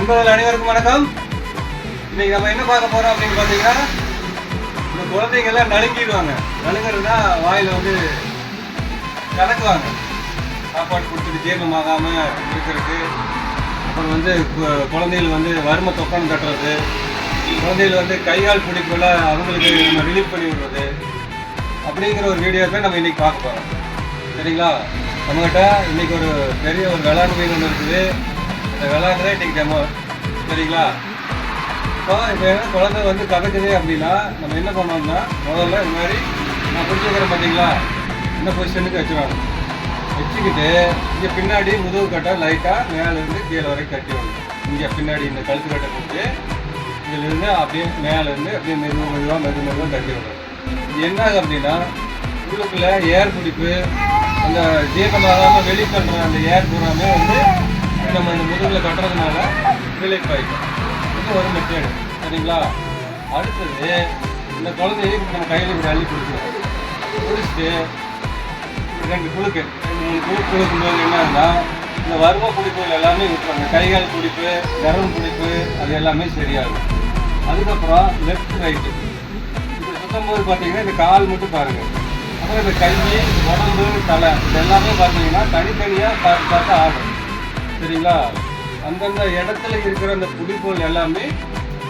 நண்பர்கள் அனைவருக்கும் வணக்கம். இன்னைக்கு நம்ம என்ன பார்க்க போறோம் அப்படின்னு பார்த்தீங்கன்னா இந்த குழந்தைங்க எல்லாம் நடுங்கிடுவாங்க. நடுங்கிறதுனா வாயில வந்து கலக்குவாங்க. சாப்பாடு கொடுத்துட்டு ஜீரணமாகாம இருக்கிறது அப்புறம் வந்து கு- குழந்தைகள் வந்து வறுமை தொக்கனம் தட்டுறது. குழந்தைகள் வந்து கைகால் பிடிப்புல அவங்களுக்கு நம்ம ரிலீஃப் பண்ணி விடுறது. அப்படிங்கிற ஒரு வீடியோ தான் நம்ம இன்னைக்கு பார்க்க போறோம். சரிங்களா? நம்மகிட்ட இன்னைக்கு ஒரு பெரிய ஒரு விளாண்டு மீன் ஒன்று இருக்குது. அந்த விளாண்டுதான் இன்னைக்கு டெமோ சரிங்களா? இப்போ இப்போ என்ன குழந்தை வந்து கதக்குது அப்படின்னா நம்ம என்ன பண்ணோம்னா முதல்ல இந்த மாதிரி நான் பிடிச்சிருக்கிறேன் பார்த்தீங்களா இந்த பொசிஷனுக்கு வச்சுருவாங்க வச்சுக்கிட்டு இங்கே பின்னாடி முதுகு கட்டை லைட்டாக மேலேருந்து கீழே வரைக்கும் கட்டி விடணும். இங்கே பின்னாடி இந்த கழுத்து கட்டை கொடுத்து இதிலிருந்து அப்படியே மேலேருந்து அப்படியே மெதுவாக மெதுவாக மெது மெதுவாக கட்டி விடணும். இது என்ன ஆகுது அப்படின்னா உள்ளுக்குள்ளே ஏர் பிடிப்பு அந்த ஜீரணமாகாமல் வெளியே பண்ணுற அந்த ஏர் பூராமே வந்து நம்ம இந்த முதுகில் கட்டுறதுனால ரிலீஃப் ஆகிடும் இது ஒரு மெத்தேடு சரிங்களா? அடுத்தது இந்த குழந்தைய நம்ம கையில் இப்படி அள்ளி பிடிச்சிடும் பிடிச்சிட்டு ரெண்டு குழுக்கு ரெண்டு மூணு குழுக்கு கொடுக்கும்போது என்னன்னா இந்த வறுமை குடிப்புகள் எல்லாமே விட்டுருவாங்க கைகால் குடிப்பு கரம் குடிப்பு அது எல்லாமே சரியாகும். அதுக்கப்புறம் லெஃப்ட் ரைட்டு இப்படி சுத்தம் போது பார்த்தீங்கன்னா இந்த கால் மட்டும் பாருங்கள் அப்புறம் இந்த கை உடம்பு தலை இது எல்லாமே பார்த்தீங்கன்னா தனித்தனியாக பார்த்து பார்த்து ஆடும் சரிங்களா அந்தந்த இடத்துல இருக்கிற அந்த புடிப்புகள் எல்லாமே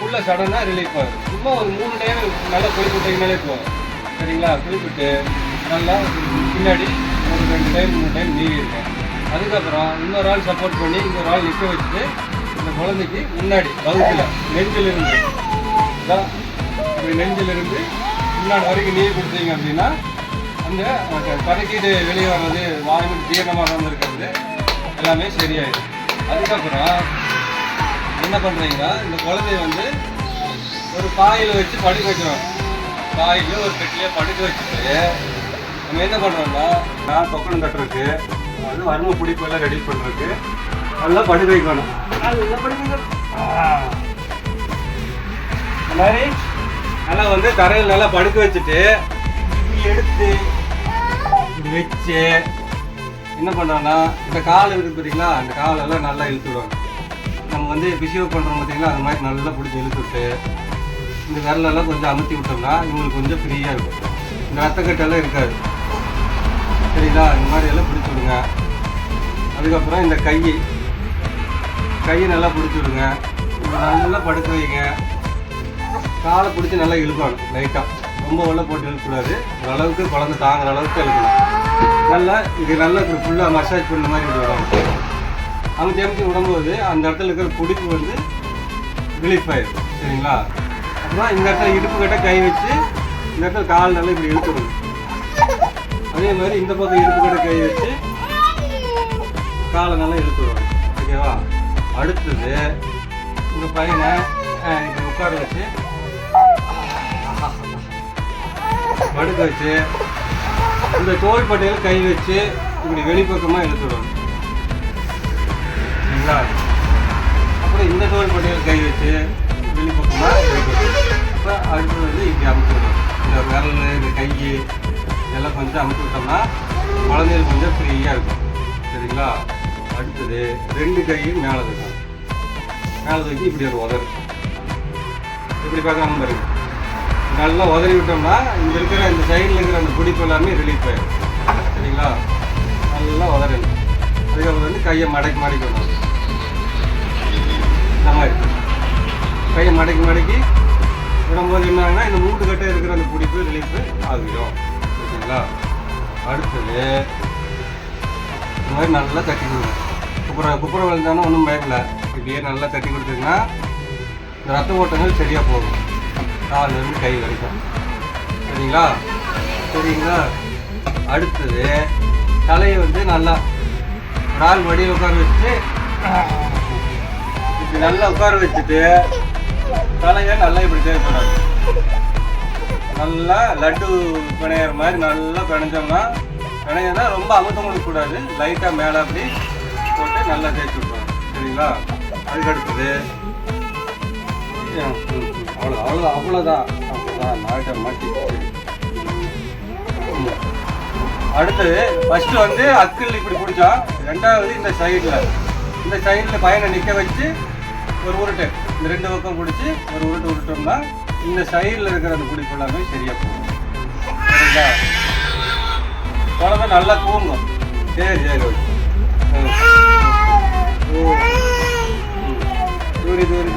உள்ள சடனாக ரிலீஃப் ஆகும் சும்மா ஒரு மூணு டைம் நல்லா குளிப்பிட்டீங்கனாலே போகும். சரிங்களா? குறிப்பிட்டு நல்லா பின்னாடி ஒரு ரெண்டு டைம் மூணு டைம் நீவிடுங்க அதுக்கப்புறம் இன்னொரு ஆள் சப்போர்ட் பண்ணி இன்னொரு ஆள் நிற்க வச்சுட்டு இந்த குழந்தைக்கு முன்னாடி வகுப்பில் நெஞ்சிலிருந்து. தான் நெஞ்சிலிருந்து முன்னாடி வரைக்கும் நீர் கொடுத்தீங்க அப்படின்னா அந்த கணக்கீடு வெளியே வர்றது வாயு ஜீரணமாக இருக்கிறது எல்லாமே சரியாயிடும். அதுக்கப்புறம் என்ன பண்ணுறீங்கன்னா இந்த குழந்தைய வந்து ஒரு பாயில் வச்சு படுக்க வச்சிடும் பாயில் ஒரு பெட்டிலே படுக்க வச்சுட்டு நம்ம என்ன பண்ணுறோம்னா நான் தொக்கணும் கட்டுறதுக்கு அது வறுமை பிடிப்பு எல்லாம் ரெடி பண்ணுறதுக்கு நல்லா படுக்க வைக்கணும். நல்லா படுக்க. இந்த மாதிரி நல்லா வந்து தரையில் நல்லா படுக்க வச்சுட்டு எடுத்து வச்சு என்ன பண்ணான்னா இந்த கால் இருக்குது பார்த்தீங்களா அந்த காலெல்லாம் நல்லா இழுத்து விடுவாங்க நம்ம வந்து பிசியோ பண்ணுறோம் பார்த்தீங்களா அந்த மாதிரி நல்லா பிடிச்சி இழுத்து விட்டு இந்த விரலெல்லாம் கொஞ்சம் அமுத்தி விட்டோம்னா இவங்களுக்கு கொஞ்சம் ஃப்ரீயாக இருக்கும். இந்த ரத்தக்கட்டெல்லாம் இருக்காது. சரிங்களா? இந்த மாதிரி எல்லாம் பிடிச்சி விடுங்க. அதுக்கப்புறம் இந்த கை கையை நல்லா பிடிச்சி விடுங்க. நல்லா படுக்க வைங்க. காலை பிடிச்சி நல்லா இழுக்கணும் லைட்டாக ரொம்ப உள்ள போட்டு இழுக்கக்கூடாது. ஓரளவுக்கு குழந்தை தாங்குற அளவுக்கு இழுக்கணும். நல்லா இது நல்லா இப்படி ஃபுல்லாக மசாஜ் பண்ண மாதிரி இப்படி விடணும் அமுத்தி அமுத்தி விடும்போது அந்த இடத்துல இருக்கிற பிடிப்பு வந்து ரிலீஃப் ஆயிடும் சரிங்களா? அப்புறம் இந்த இடத்துல இடுப்பு கட்ட கை வச்சு இந்த இடத்துல கால் நல்லா இப்படி இழுத்துடணும் அதே மாதிரி இந்த பக்கம் இடுப்பு கட்ட கை வச்சு காலை நல்லா இழுத்துடுவாங்க ஓகேவா? அடுத்தது உங்கள் பையனை இப்போ உட்கார வச்சு படுக்க வச்சு இந்த தோள்பட்டையில் கை வச்சு இப்படி வெளிப்பக்கமாக இழுத்துடுவாங்க சரிங்களா? அப்புறம் இந்த தோள்பட்டையில் கை வச்சு வெளிப்பக்கமாக இழுத்துடுவாங்க அப்புறம் அடுத்து வந்து இப்படி அமுத்துடுவோம் இந்த விரல் இந்த கை இதெல்லாம் கொஞ்சம் அமுத்து விட்டோம்னா குழந்தைகள் கொஞ்சம் ஃப்ரீயாக இருக்கும். சரிங்களா? அடுத்தது ரெண்டு கையும் மேலே இருக்கும் மேலே தூக்கி இப்படி ஒரு உதறு. இப்படி பார்க்காம பாருங்க. நல்லா உதறி விட்டோம்னா இங்கே இருக்கிற இந்த சைடில் இருக்கிற அந்த பிடிப்பு எல்லாமே ரிலீஃப் ஆயிடும் சரிங்களா? நல்லா உதறணும். அதுக்கப்புறம் வந்து கையை மடக்கி மடக்கி விடணும் இந்த மாதிரி. கையை மடக்கி மடக்கி விடும்போது என்ன இந்த மூட்டு கட்டை இருக்கிற அந்த பிடிப்பு ரிலீஃப் ஆகிடும் ஓகேங்களா அடுத்தது இந்த மாதிரி நல்லா தட்டி கொடுங்க. குப்புற குப்புற விழுந்தாலும் ஒன்றும் பயப்படல. இப்படியே நல்லா தட்டி கொடுத்தீங்கன்னா இந்த ரத்த ஓட்டங்கள் சரியாக போகும். கால்லேருந்து கை வரைக்கும். சரிங்களா? சரிங்களா? அடுத்தது தலையை வந்து நல்லா ஒரு ஆள் வடியில் உட்கார வச்சுட்டு இப்படி நல்லா உட்கார வச்சுட்டு தலையை நல்லா இப்படி தேவைப்படாது நல்லா லட்டு பிணையிற மாதிரி நல்லா பிணைஞ்சோம்னா பிணையனா ரொம்ப அமுத்தம் கொடுக்கக்கூடாது லைட்டாக மேலே அப்படி போட்டு நல்லா தேய்ச்சி விட்டுருவோம் சரிங்களா? அதுக்கு அடுத்தது அவ்வளோ அவ்வளோ அவ்வளோதான் நாய்டர் மாட்டி அடுத்தது ஃபஸ்ட்டு வந்து அக்கில் இப்படி பிடிச்சா ரெண்டாவது இந்த சைடில். இந்த சைடில் பையனை நிற்க வச்சு ஒரு உருட்டு. இந்த ரெண்டு பக்கம் பிடிச்சி ஒரு உருட்டு உருட்டோம்னா இந்த சைடில் இருக்கிற அந்த பிடிப்பு எல்லாமே சரியாக போகும். சரிங்களா? குழந்தை நல்லா தூங்கும். சரி சரி ஓகே. தூரி தூரி